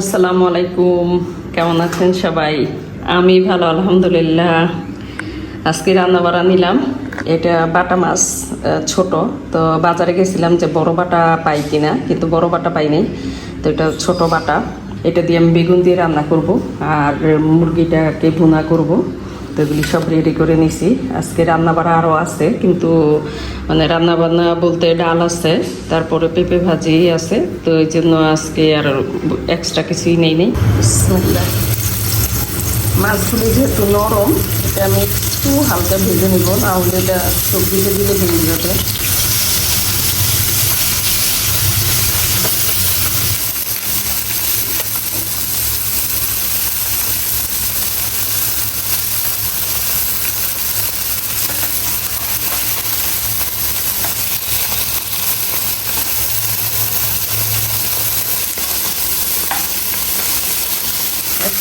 আসসালামু আলাইকুম। কেমন আছেন সবাই? আমি ভালো, আলহামদুলিল্লাহ। আজকে রান্না বাড়া নিলাম। এটা বাটা মাছ ছোট। তো বাজারে গেছিলাম যে বড় বাটা পাই কিনা, কিন্তু বড় বাটা পাই নাই। তো এটা ছোট বাটা। এটা দিয়ে আমি বেগুন দিয়ে রান্না করব, আর মুরগিটাকে ভুনা করব। এগুলি সব রেডি করে নিছি। আজকে রান্না বাড়া আরও আছে, কিন্তু মানে রান্নাবান্না বলতে ডাল আছে, তারপরে পেঁপে ভাজি আছে, তো এই জন্য আজকে আর এক্সট্রা কিছুই নেই নেই। মাছগুলি যেহেতু নরম, এটা আমি একটু হালকা ভেজে নিব, না হলে এটা সবজিতে দিলে ভেঙে যাবে।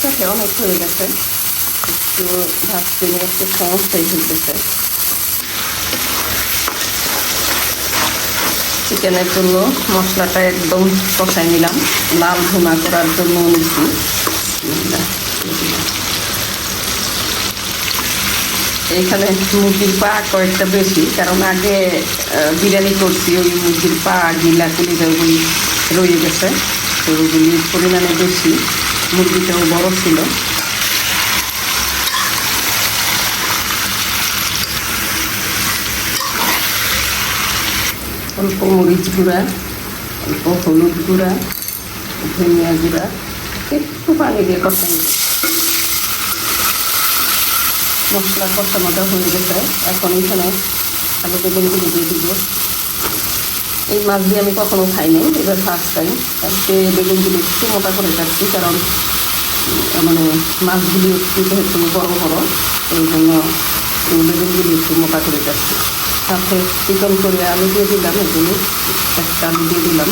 একসাথে অনেক হয়ে গেছে একটু নিয়ে একটু সমস্যাই হইতেছে চিকেনের জন্য মশলাটা একদম কষাই নিলাম লাল ভুনা করার জন্য নিচ্ছি এইখানে মুরগির পা কয়েকটা বেশি কারণ আগে বিরিয়ানি করছি ওই মুরগির পা গিলা কুলিটা ওগুলি রয়ে গেছে তো ওগুলির পরিমাণে বেশি মুরগিটাও বড় ছিল। অল্প মরিচ গুঁড়া, অল্প হলুদ গুঁড়া, ধনিয়া গুঁড়া, একটু পানি দিয়ে কষাই মশলা কষানোটা হয়ে গেছে। এখন এখানে আলু বেগুনগুলো দিয়ে দিব। এই মাছ দিয়ে আমি কখনো খাইনি, এবার ফার্স্ট টাইম আজকে বেগুনগুলো একটু মোটা করে কাটছি, কারণ মানে মাছগুলি একটু যেহেতু বড় বড়, এই জন্য বেগুনগুলি একটু মোটা করে কাটছি। সাথে চিকন করে আলু দিয়ে দিলাম, এগুলো একটা আলু দিয়ে দিলাম।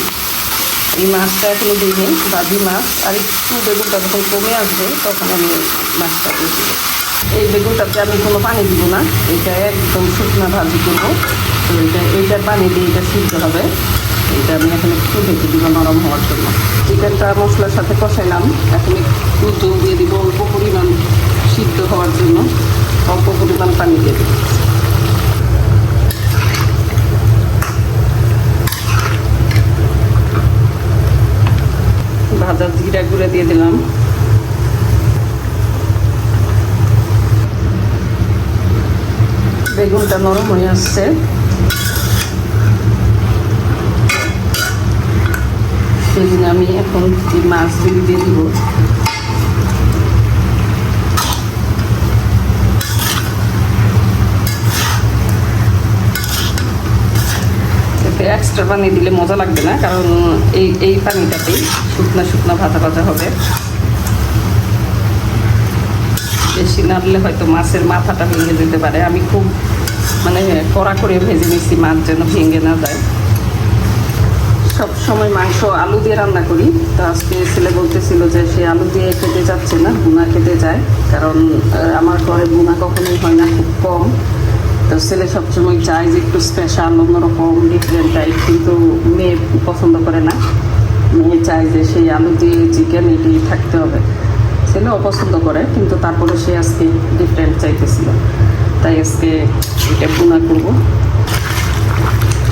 এই মাছটা এখনও দিইনি বাজি মাছ, আর একটু বেগুনটা যখন কমে আসবে, তখন আমি মাছটা দিয়ে দিব। এই বেগুনটাতে আমি কোনো পানি দিব না, এটা একদম শুকনো ভাজি করব। তো এটা এইটার পানি দিয়ে এটা সিদ্ধ হবে। এটা আমি এখন একটু ঢেকে দিব নরম হওয়ার জন্য। চিকেনটা মশলার সাথে কষাইলাম। এখন একটু জল দিয়ে দিব, অল্প পরিমাণ সিদ্ধ হওয়ার জন্য। অল্প পরিমাণ পানি দিয়ে দিব। ভাজা জিরা গুঁড়ে দিয়ে দিলাম। বেগুনটা নরম হয়ে আসছে। সেদিন আমি এখন এই মাছগুলি দিয়ে দিব। এক্সট্রা পানি দিলে মজা লাগবে না, কারণ এই এই পানিটাতেই শুকনা শুকনা ভাজা ভাজা হবে। বেশি নাড়লে হয়তো মাছের মাথাটা ভেঙে যেতে পারে। আমি খুব মানে কড়া করে ভেজে নিচ্ছি মাছ যেন ভেঙে না যায়। সব সময় মাংস আলু দিয়ে রান্না করি। তো আজকে ছেলে বলতেছিল যে সে আলু দিয়ে খেতে যাচ্ছে না বুনা খেতে যায়। কারণ আমার ঘরে বুনা কখনোই হয় না, খুব কম। তো ছেলে সবসময় চায় যে একটু স্পেশাল অন্যরকম ডিফারেন্ট টাইপ কিন্তু মেয়ে পছন্দ করে না। মেয়ে চায় যে সেই আলু দিয়ে চিকেন এটি থাকতে হবে। ছেলে অপছন্দ করে, কিন্তু তারপরে সে আজকে ডিফারেন্ট চাইতেছিল। তাই আজকে এটা বুনা করব।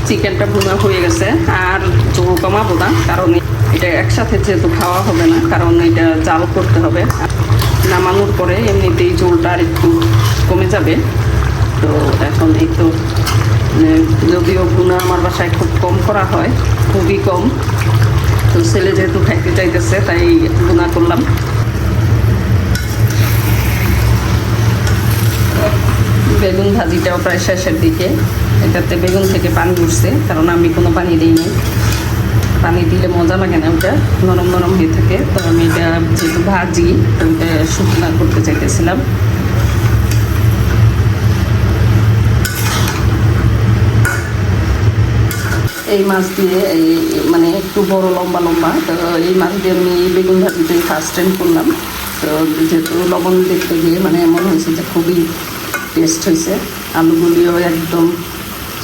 চিকেনটা ভুনা হয়ে গেছে, আর ঝোল কমাবো না, কারণ এটা একসাথে যেহেতু খাওয়া হবে না, কারণ এটা জাল করতে হবে। নামানোর পরে এমনিতেই ঝোলটা আর একটু কমে যাবে। তো এখন এই তো মানে যদিও ভুনা আমার বাসায় খুব কম করা হয়, খুবই কম। তো ছেলে যেহেতু খাইতে চাইতেছে, তাই ভুনা করলাম। বেগুন ভাজিটাও প্রায় শেষের দিকে। এটাতে বেগুন থেকে পানি উঠছে, কারণ আমি কোনো পানি দিইনি পানি দিলে মজা লাগে না ওটা, নরম নরম হয়ে থাকে। তো আমি এটা যেহেতু ভাজি ওটা শুকনা করতে চাইতেছিলাম। এই মাছ দিয়ে, এই মানে একটু বড় লম্বা লম্বা, তো এই মাছ দিয়ে আমি বেগুন ভাজিটাই ফার্স্ট টাইম করলাম। তো যেহেতু লবণ দেখতে গিয়ে মানে এমন হয়েছে যে খুবই টেস্ট হয়েছে। আলুগুলিও একদম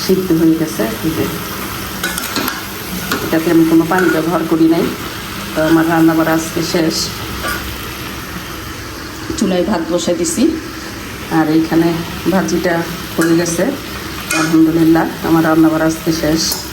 সিদ্ধ হয়ে গেছে। এটাতে আমি কোনো পানি ব্যবহার করি নাই। তো আমার রান্না বাড়া আজকে শেষ। চুলায় ভাত বসাই দিছি। আর এইখানে ভাজিটা হয়ে গেছে। আলহামদুলিল্লাহ, আমার রান্না বাড়া আজকে শেষ।